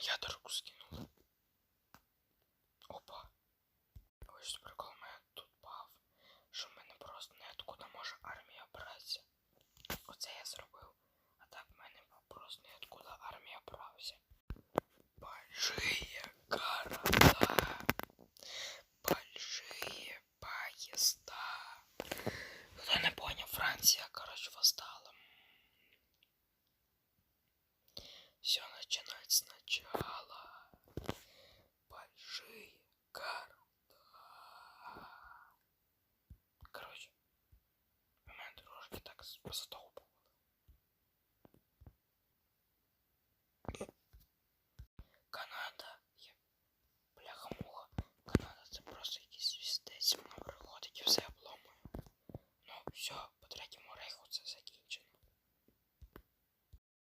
ядерку скинула. Опа. Ось прикол мене тут пав, що в мене просто неоткуда може армія братися. Оце я зробив. А так в мене просто неоткуда армія брався. Большие города, большие поезда. Хто не поняв, Франція, короче, восстала. Все, начинать сначала. Большие города. Короче, у мене трошки так задовбували. Канада є. Бляха-муха. Канада це просто якийсь звіздець. Вона приходить і все обламує. Ну, все, по третьому рейху це закінчено.